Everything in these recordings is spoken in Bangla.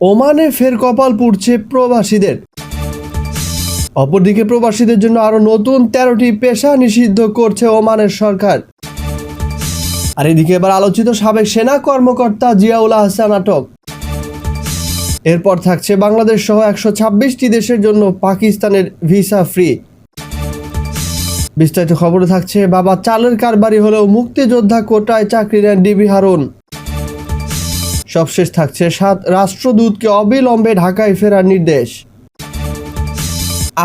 ওমানে ফের কপাল পুড়ছে প্রবাসীদের। অপরদিকে প্রবাসীদের জন্য আরও নতুন তেরোটি পেশা নিষিদ্ধ করছে ওমানের সরকার। আর এদিকে এবার আলোচিত সাবেক সেনা কর্মকর্তা জিয়াউল আহসান আটক। এরপর থাকছে বাংলাদেশ সহ একশো ছাব্বিশটি দেশের জন্য পাকিস্তানের ভিসা ফ্রি। বিস্তারিত খবরে থাকছে, বাবা চালের কারবারি হলেও মুক্তিযোদ্ধা কোটায় চাকরি নেন ডিবি হারুন। সবশেষ থাকছে সাত রাষ্ট্রদূতকে অবিলম্বে ঢাকায় ফেরার নির্দেশ।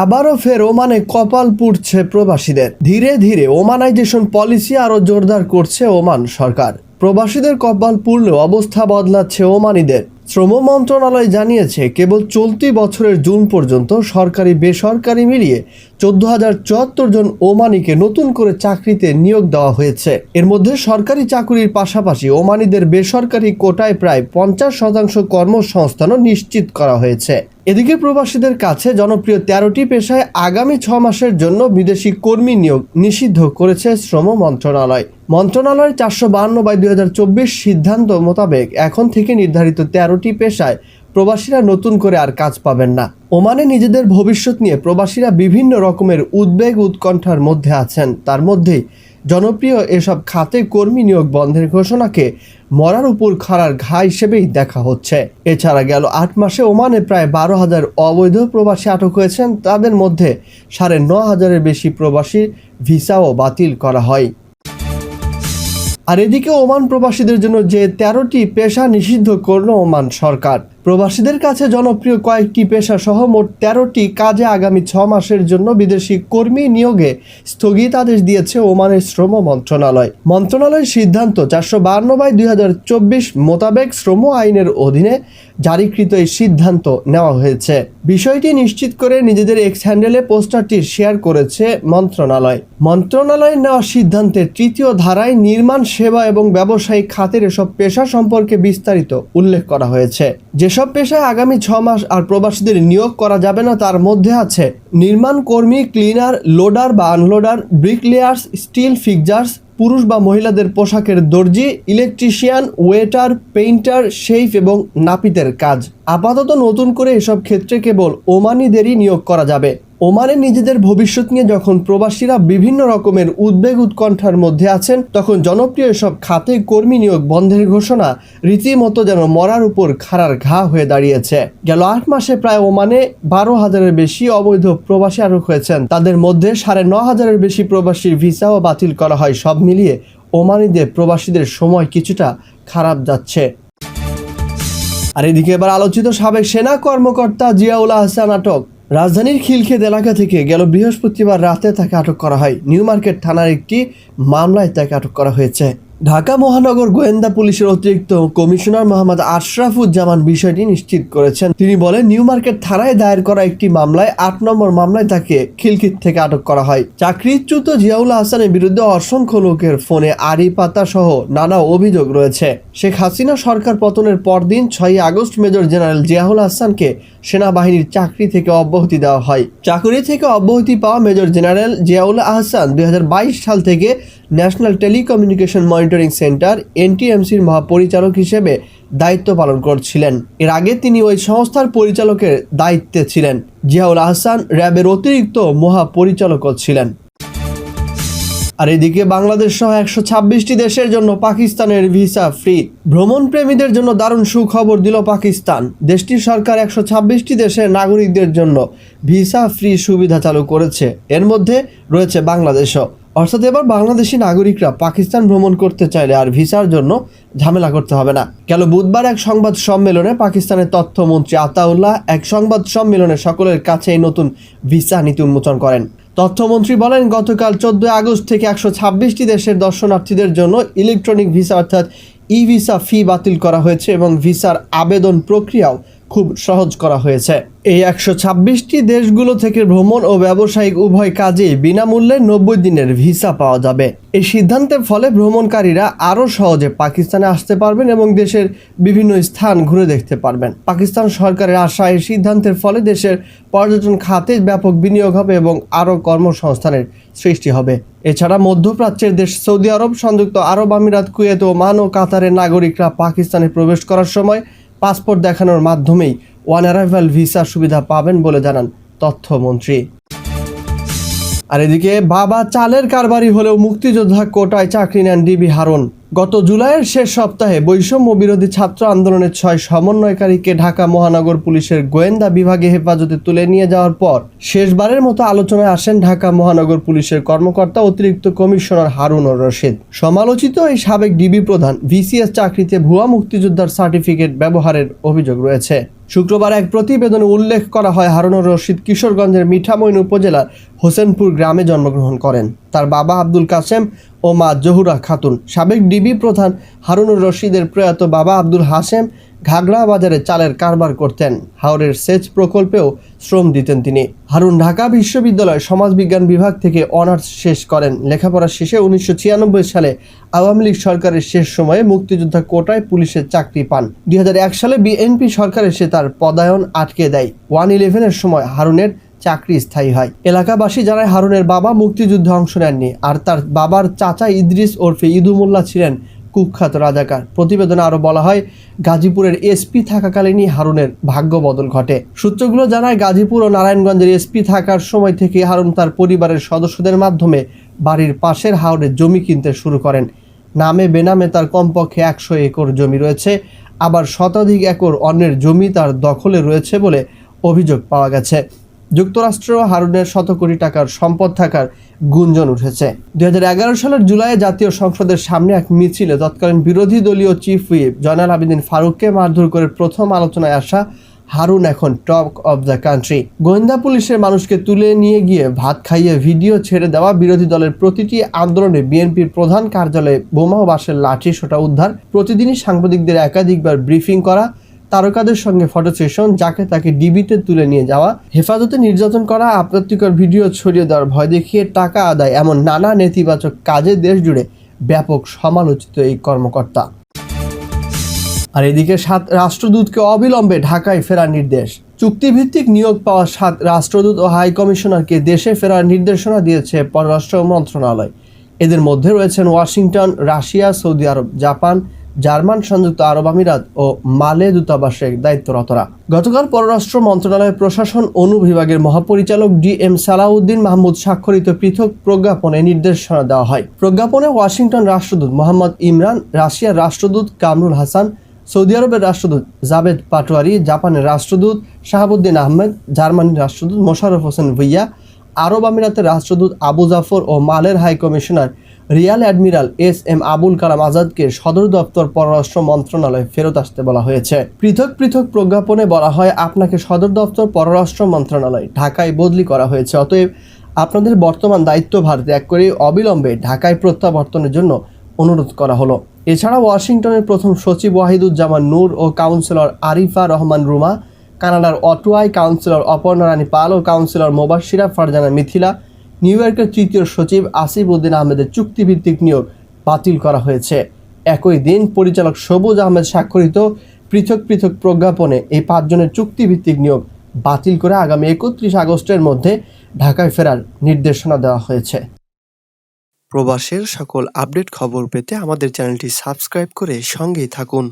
আবারও ফের ওমানে কপাল পুড়ছে প্রবাসীদের। ধীরে ধীরে ওমানাইজেশন পলিসি আরও জোরদার করছে ওমান সরকার। প্রবাসীদের কপাল পুড়লেও অবস্থা বদলাচ্ছে ওমানিদের। শ্রম মন্ত্রণালয় জানিয়েছে, কেবল চলতি বছরের জুন পর্যন্ত সরকারি বেসরকারি মিলিয়ে চোদ্দ হাজার চুয়াত্তর জন ওমানিকে নতুন করে চাকরিতে নিয়োগ দেওয়া হয়েছে। এর মধ্যে সরকারি চাকুরির পাশাপাশি ওমানিদের বেসরকারি কোটায় প্রায় পঞ্চাশ শতাংশ কর্মসংস্থানও নিশ্চিত করা হয়েছে। এদিকে প্রবাসীদের কাছে জনপ্রিয় তেরোটি পেশায় আগামী ছ মাসের জন্য বিদেশি কর্মী নিয়োগ নিষিদ্ধ করেছে শ্রম মন্ত্রণালয়। মন্ত্রণালয়ের চারশো বাহান্ন বাই দুই হাজার চব্বিশ সিদ্ধান্ত মোতাবেক এখন থেকে নির্ধারিত তেরোটি পেশায় প্রবাসীরা নতুন করে আর কাজ পাবেন না। ওমানে নিজেদের ভবিষ্যৎ নিয়ে প্রবাসীরা বিভিন্ন রকমের উদ্বেগ উৎকণ্ঠার মধ্যে আছেন। তার মধ্যেই জনপ্রিয় এসব খাতে কর্মী নিয়োগ বন্ধের ঘোষণাকে মরার উপর খাড়ার ঘা হিসেবেই দেখা হচ্ছে। এছাড়া গেল আট মাসে ওমানে প্রায় বারো হাজার অবৈধ প্রবাসী আটক হয়েছেন। তাদের মধ্যে সাড়ে ন হাজারের বেশি প্রবাসী ভিসাও বাতিল করা হয়। আর এদিকে ওমান প্রবাসীদের জন্য যে তেরোটি পেশা নিষিদ্ধ করল ওমান সরকার। প্রবাসীদের কাছে জনপ্রিয় কয়েকটি পেশা সহ মোট তেরোটি কাজে আগামী ছ মাসের জন্য বিদেশি কর্মী নিয়োগে স্থগিতাদেশ দিয়েছে ওমানের শ্রম মন্ত্রণালয়। মন্ত্রণালয়ের সিদ্ধান্ত চারশো বাহান্ন বাই দুই হাজার চব্বিশ মোতাবেক শ্রম আইনের অধীনে জারিকৃত এই সিদ্ধান্ত নেওয়া হয়েছে। বিষয়টি নিশ্চিত করে নিজেদের এক্স হ্যান্ডেলে পোস্টারটি শেয়ার করেছে মন্ত্রণালয়। মন্ত্রণালয়ের নেওয়া সিদ্ধান্তের তৃতীয় ধারায় নির্মাণ, সেবা এবং ব্যবসায়িক খাতের এসব পেশা সম্পর্কে বিস্তারিত উল্লেখ করা হয়েছে। যেসব পেশায় আগামী ছ মাস আর প্রবাসীদের নিয়োগ করা যাবে না, তার মধ্যে আছে নির্মাণ কর্মী, ক্লিনার, লোডার বা আনলোডার, ব্রিকলেয়ার্স, স্টিল ফিক্সার্স, পুরুষ বা মহিলাদের পোশাকের দর্জি, ইলেকট্রিশিয়ান, ওয়েটার, পেইন্টার শেফ এবং নাপিতের কাজ। আপাতত নতুন করে এসব ক্ষেত্রে কেবল ওমানিদেরই নিয়োগ করা যাবে। ওমানে নিজেদের ভবিষ্যৎ নিয়ে যখন প্রবাসীরা বিভিন্ন রকমের উদ্বেগ উৎকণ্ঠার মধ্যে আছেন, তখন জনপ্রিয় এসব খাতে কর্মী নিয়োগ বন্ধের ঘোষণা রীতিমতো যেন মরার উপর খাড়ার ঘা হয়ে দাঁড়িয়েছে। গেল আট মাসে প্রায় ওমানে বারো হাজারের বেশি অবৈধ প্রবাসী আটক হয়েছেন। তাদের মধ্যে সাড়ে ন হাজারের বেশি প্রবাসীর ভিসাও বাতিল করা হয়। সব মিলিয়ে ওমানিদের প্রবাসীদের সময় কিছুটা খারাপ যাচ্ছে। আর এদিকে এবার আলোচিত সাবেক সেনা কর্মকর্তা জিয়াউল আহসান আটক। রাজধানীর খিলখেদ এলাকা থেকে গেল বৃহস্পতিবার রাতে তাকে আটক করা হয়। নিউ মার্কেট থানার একটি মামলায় তাকে আটক করা হয়েছে। ঢাকা মহানগর গোয়েন্দা পুলিশের অতিরিক্ত কমিশনার মোহাম্মদ আশরাফুজ্জামান বিষয়টি নিশ্চিত করেছেন। তিনি বলেন, নিউ মার্কেট থানায় দায়ের করা একটি মামলায় আট নম্বর মামলায় তাকে খিলখিত থেকে আটক করা হয়। চাকরিচ্যুত জিয়াউল হাসানের বিরুদ্ধে অসংখ্য লোকের ফোনে আড়ি পাতা সহ নানা অভিযোগ রয়েছে। শেখ হাসিনা সরকার পতনের পরদিন ছয়ই আগস্ট মেজর জেনারেল জিয়াউল হাসানকে সেনাবাহিনীর চাকরি থেকে অব্যাহতি দেওয়া হয়। চাকরি থেকে অব্যাহতি পাওয়া মেজর জেনারেল জিয়াউল আহসান দুই হাজার বাইশ সাল থেকে ন্যাশনাল টেলিকমিউনিকেশন মনিটরিং সেন্টার, এনটিএমসির মহাপরিচালক হিসেবে দায়িত্ব পালন করছিলেন। এর আগে তিনি ওই সংস্থার পরিচালকের দায়িত্বে ছিলেন। জিয়াউল আহসান র্যাবের অতিরিক্ত মহাপরিচালকও ছিলেন। আর এদিকে বাংলাদেশ সহ একশো ছাব্বিশটি দেশের জন্য পাকিস্তানের ভিসা ফ্রি। ভ্রমণ প্রেমীদের জন্য দারুণ সুখবর দিল পাকিস্তান। দেশটির সরকার একশো ছাব্বিশটি দেশের নাগরিকদের জন্য ভিসা ফ্রি সুবিধা চালু করেছে। এর মধ্যে রয়েছে বাংলাদেশও। অর্থাৎ এবার বাংলাদেশি নাগরিকরা পাকিস্তান ভ্রমণ করতে চাইলে আর ভিসার জন্য ঝামেলা করতে হবে না। গেল বুধবার এক সংবাদ সম্মেলনে পাকিস্তানের তথ্যমন্ত্রী আতাউল্লাহ এক সংবাদ সম্মেলনে সকলের কাছে এই নতুন ভিসা নীতি উন্মোচন করেন। তথ্যমন্ত্রী বলেন, গতকাল চোদ্দই আগস্ট থেকে একশো ছাব্বিশটি দেশের দর্শনার্থীদের জন্য ইলেকট্রনিক ভিসা অর্থাৎ ই ভিসা ফি বাতিল করা হয়েছে এবং ভিসার আবেদন প্রক্রিয়াও খুব সহজ করা হয়েছে। এই একশো ছাব্বিশটি দেশগুলো থেকে ভ্রমণ ও ব্যবসায়িক উভয় কাজেই বিনামূল্যে নব্বই দিনের ভিসা পাওয়া যাবে। এই সিদ্ধান্তের ফলে ভ্রমণকারীরা আরও সহজে পাকিস্তানে আসতে পারবেন এবং দেশের বিভিন্ন স্থান ঘুরে দেখতে পারবেন। পাকিস্তান সরকারের আশা এই সিদ্ধান্তের ফলে দেশের পর্যটন খাতে ব্যাপক বিনিয়োগ হবে এবং আরও কর্মসংস্থানের সৃষ্টি হবে। এছাড়া মধ্যপ্রাচ্যের দেশ সৌদি আরব, সংযুক্ত আরব আমিরাত, কুয়েত, ওমান ও কাতারের নাগরিকরা পাকিস্তানে প্রবেশ করার সময় পাসপোর্ট দেখানোর মাধ্যমেই ওয়ান অ্যারাইভাল ভিসা সুবিধা পাবেন বলে জানান তথ্যমন্ত্রী। আর এদিকে বাবা চালের কারবারি হলেও মুক্তিযোদ্ধা কোটায় চাকরি নেন ডিবি হারুন। গত জুলাইয়ের শেষ সপ্তাহে বৈষম্য বিরোধী ছাত্র আন্দোলনের ছয় সমন্বয়কারীকে ঢাকা মহানগর পুলিশের গোয়েন্দা বিভাগে হেফাজতে তুলে নিয়ে যাওয়ার পর শেষবারের মতো আলোচনায় আসেন ঢাকা মহানগর পুলিশের কর্মকর্তা অতিরিক্ত কমিশনার হারুনুর রশিদ। সমালোচিত এই সাবেক ডিবি প্রধান ভিসিএস চাকরিতে ভুয়া মুক্তিযোদ্ধার সার্টিফিকেট ব্যবহারের অভিযোগ রয়েছে। শুক্রবার এক প্রতিবেদনে উল্লেখ করা হয় হারুনুর রশিদ কিশোরগঞ্জের মিঠামইন উপজেলার হোসেনপুর গ্রামে জন্মগ্রহণ করেন। তার বাবা আব্দুল কাসেম ও মা জহুরা খাতুন। সাবেক ডিবি প্রধান হারুনুর রশিদের প্রয়াত বাবা আব্দুল হাসেম ঘাগড়া বাজারে চালের কারবার করতেন। হাওরের সেচ প্রকল্পেও শ্রম দিতেন তিনি। হারুন ঢাকা বিশ্ববিদ্যালয় সমাজবিজ্ঞান বিভাগ থেকে অনার্স শেষ করেন। লেখাপড়া শেষে উনিশশো ছিয়ানব্বই সালে আওয়ামী লীগ সরকারের শেষ সময়ে মুক্তিযোদ্ধা কোটায় পুলিশের চাকরি পান। দুই হাজার এক সালে বিএনপি সরকার এসে তার পদায়ন আটকে দেয়। ওয়ান ইলেভেনের সময় হারুনের চাকরি স্থায়ী হয়। এলাকাবাসী জানায় হারুনের বাবা মুক্তিযুদ্ধে অংশ নেননি আর তার বাবার চাচা ইদ্রিস ওরফে ইদুমুল্লাহ ছিলেন কুখ্যাত রাজাকার। প্রতিবেদনে আরও বলা হয়, গাজীপুরের এসপি থাকাকালীনই হারুনের ভাগ্য বদল ঘটে। সূত্রগুলো জানায়, গাজীপুর ও নারায়ণগঞ্জের এসপি থাকার সময় থেকে হারুন তার পরিবারের সদস্যদের মাধ্যমে বাড়ির পাশের হাওড়ে জমি কিনতে শুরু করেন। নামে বেনামে তার কমপক্ষে একশো একর জমি রয়েছে, আবার শতাধিক একর অন্যের জমি তার দখলে রয়েছে বলে অভিযোগ পাওয়া গেছে। যুক্তরাষ্ট্র হারুনের শত কোটি টাকার সম্পদ থাকার গুঞ্জন উঠেছে। দুই হাজার এগারো সালের জুলাইয়ে জাতীয় সংসদের সামনে এক মিছিলে তৎকালীন বিরোধী দলীয় চিফ হুইপ জয়নাল আবেদিন ফারুককে মারধর করে প্রথম আলোচনায় আসা হারুন এখন টক অব দ্য কান্ট্রি। গোয়েন্দা পুলিশের মানুষকে তুলে নিয়ে গিয়ে ভাত খাইয়ে ভিডিও ছেড়ে দেওয়া বিরোধী দলের প্রতিটি আন্দোলনে বিএনপির প্রধান কার্যালয়ে বোমা ও বাসের লাঠি সোটা উদ্ধার, প্রতিদিনই সাংবাদিকদের একাধিকবার ব্রিফিং করা তারকাদের সঙ্গে ফটো সেশন যাকে তাকে ডিবিতে তুলে নিয়ে যাওয়া, হেফাজতে নির্যাতন করা, আপত্তিকর ভিডিও ছড়িয়ে দেওয়ার ভয় দেখিয়ে টাকা আদায়, এমন নানা নেতিবাচক কাজে দেশ জুড়ে ব্যাপক সমালোচিত এই কর্মকর্তা। আর এদিকে সাত রাষ্ট্রদূতকে অবিলম্বে ঢাকায় ফেরার নির্দেশ। চুক্তিভিত্তিক নিয়োগ পাওয়া সাত রাষ্ট্রদূত ও হাই কমিশনারকে দেশে ফেরার নির্দেশনা দিয়েছে পররাষ্ট্র মন্ত্রণালয়। এদের মধ্যে রয়েছেন ওয়াশিংটন, রাশিয়া, সৌদি আরব, জাপান জার্মান সংযুক্ত আরব আমিরাত ও মালে দূতাবাসে দায়িত্বরতরা। গতকাল পররাষ্ট্র মন্ত্রণালয়ের প্রশাসন অনুবিভাগের মহাপরিচালক ডি এম সালাউদ্দিন মাহমুদ স্বাক্ষরিত পৃথক প্রজ্ঞাপনে নির্দেশনা দেওয়া হয়। প্রজ্ঞাপনে ওয়াশিংটন রাষ্ট্রদূত মোহাম্মদ ইমরান, রাশিয়ার রাষ্ট্রদূত কামরুল হাসান, সৌদি আরবের রাষ্ট্রদূত জাবেদ পাটোয়ারি, জাপানের রাষ্ট্রদূত শাহাবুদ্দিন আহমেদ, জার্মানির রাষ্ট্রদূত মোশাররফ হোসেন ভুইয়া, আরব আমিরাতের রাষ্ট্রদূত আবু জাফর ও মালের high commissioner rear admiral S M Abul Kalam আজাদকে সদর দপ্তর পররাষ্ট্র মন্ত্রণালয়ে ফেরত আসতে বলা হয়েছে। পৃথক পৃথক প্রজ্ঞাপনে বলা হয়, আপনাকে সদর দপ্তর পররাষ্ট্র মন্ত্রণালয় ঢাকায় বদলি করা হয়েছে। অতএব আপনাদের বর্তমান দায়িত্বভার ত্যাগ করে অবিলম্বে ঢাকায় প্রত্যাবর্তনের জন্য অনুরোধ করা হলো। এছাড়া ওয়াশিংটনের প্রথম সচিব ওয়াহিদুজ্জামান নূর ও কাউন্সিলর আরিফা রহমান রুমা, কানাডার অটোয়াই কাউন্সিলর অপর্ণা রানী পাল ও কাউন্সিলর মোবাশিরা ফারজানা মিথিলা নিউ ইয়র্কের তৃতীয় সচিব আসিফ উদ্দিন আহমেদের চুক্তিভিত্তিক নিয়োগ বাতিল করা হয়েছে। একই দিন পরিচালক সবুজ আহমেদ স্বাক্ষরিত পৃথক পৃথক প্রজ্ঞাপনে এই পাঁচজনের চুক্তিভিত্তিক নিয়োগ বাতিল করে আগামী একত্রিশ আগস্টের মধ্যে ঢাকায় ফেরার নির্দেশনা দেওয়া হয়েছে। প্রবাসের সকল আপডেট খবর পেতে আমাদের চ্যানেলটি সাবস্ক্রাইব করে সঙ্গেই থাকুন।